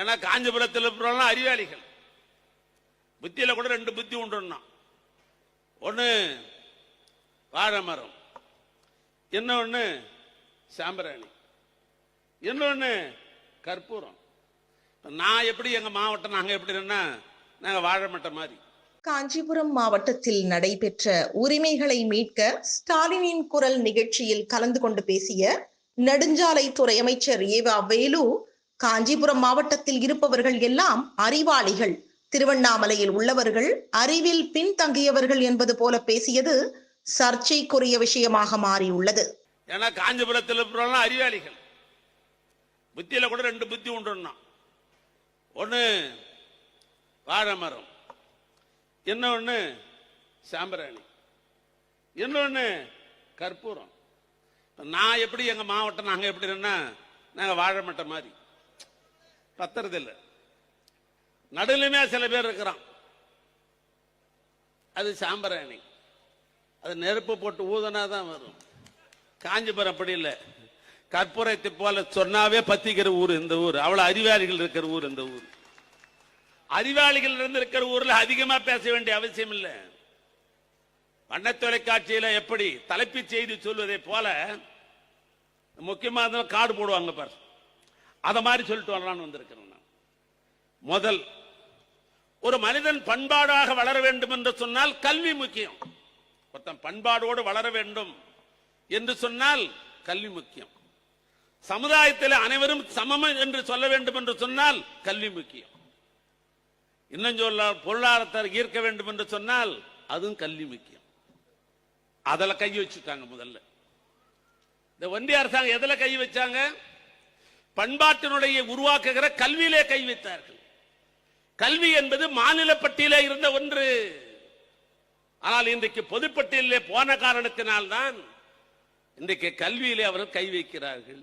ஏன்னா காஞ்சிபுரத்தில் இருக்கிறவங்க அறிவாளிகள். புத்தியில கூட ரெண்டு புத்தி உண்டுன்னா. ஒன்று வாழை மரம். இன்னொன்று சாம்பிராணி. இன்னொன்று கற்பூரம். நான் எப்படி எங்க மாவட்டம் நாங்க எப்படின்னா நாங்க வாழை மட்டை மாதிரி. காஞ்சிபுரம் மாவட்டத்தில் நடைபெற்ற உரிமைகளை மீட்க ஸ்டாலினின் குரல் நிகழ்ச்சியில் கலந்து கொண்டு பேசிய நெடுஞ்சாலைத்துறை அமைச்சர் ஏவா வேலு காஞ்சிபுரம் மாவட்டத்தில் இருப்பவர்கள் எல்லாம் அறிவாளிகள். திருவண்ணாமலையில் உள்ளவர்கள் அறிவில் பின்தங்கியவர்கள் என்பது போல பேசியது சர்ச்சைக்குரிய விஷயமாக மாறியுள்ளது. ஏன்னா காஞ்சிபுரத்தில் இருக்கிறவங்க அறிவாளிகள். புத்தியில கூட ரெண்டு புத்தி உண்டுன்னா. ஒன்று வாழை மரம். இன்னொன்று சாம்பிராணி. இன்னொன்று கற்பூரம். நான் எப்படி எங்கள் மாவட்டம் நாங்கள் எப்படின்னா நாங்கள் வாழை மட்டை மாதிரி. பத்துறது இல்லை நடுலுமே சில பேர் இருக்கிறான். அது சாம்பராணி. அது நெருப்பு போட்டு ஊதனா தான் வரும் காஞ்சிபுரம் அப்படி இல்லை. கற்பூரத்தை போல சொன்னாவே பத்திக்கிற ஊர் இந்த ஊர். அவ்வளவு அறிவாளிகள் இருக்கிற ஊர் இந்த ஊர். அறிவாளிகள் இருந்து இருக்கிற ஊர்ல அதிகமா பேச வேண்டிய அவசியம் இல்லை. வண்ண தொலைக்காட்சியில எப்படி தலைப்புச் செய்தி சொல்வதை போல முக்கியமாக காடு போடுவாங்க பாரு. அதை மாதிரி சொல்லிட்டு வரலான்னு வந்திருக்கிறேன் நான். முதல் ஒரு மனிதன் பண்பாடாக வளர வேண்டும் என்று சொன்னால் கல்வி முக்கியம். ஒருத்தன் பண்பாடோடு வளர வேண்டும் என்று சொன்னால் கல்வி முக்கியம். சமுதாயத்தில் அனைவரும் சமம் என்று சொல்ல வேண்டும் என்று சொன்னால் கல்வி முக்கியம். இன்னும் சொல்ல பொருளாதாரத்தை ஈர்க்க வேண்டும் என்று சொன்னால் அதுவும் கல்வி முக்கியம். அதில் கை வச்சுட்டாங்க முதல்ல. இந்த ஒன்றிய அரசாங்கம் எதில் கை வச்சாங்க? பண்பாட்டினுடைய உருவாக்குகிற கல்வியிலே கை வைத்தார்கள். கல்வி என்பது மாநில பட்டியலே இருந்த ஒன்று. ஆனால் இன்றைக்கு பொதுப்பட்டியலே போன காரணத்தினால்தான் இன்றைக்கு கல்வியிலே அவர்கள் கை வைக்கிறார்கள்.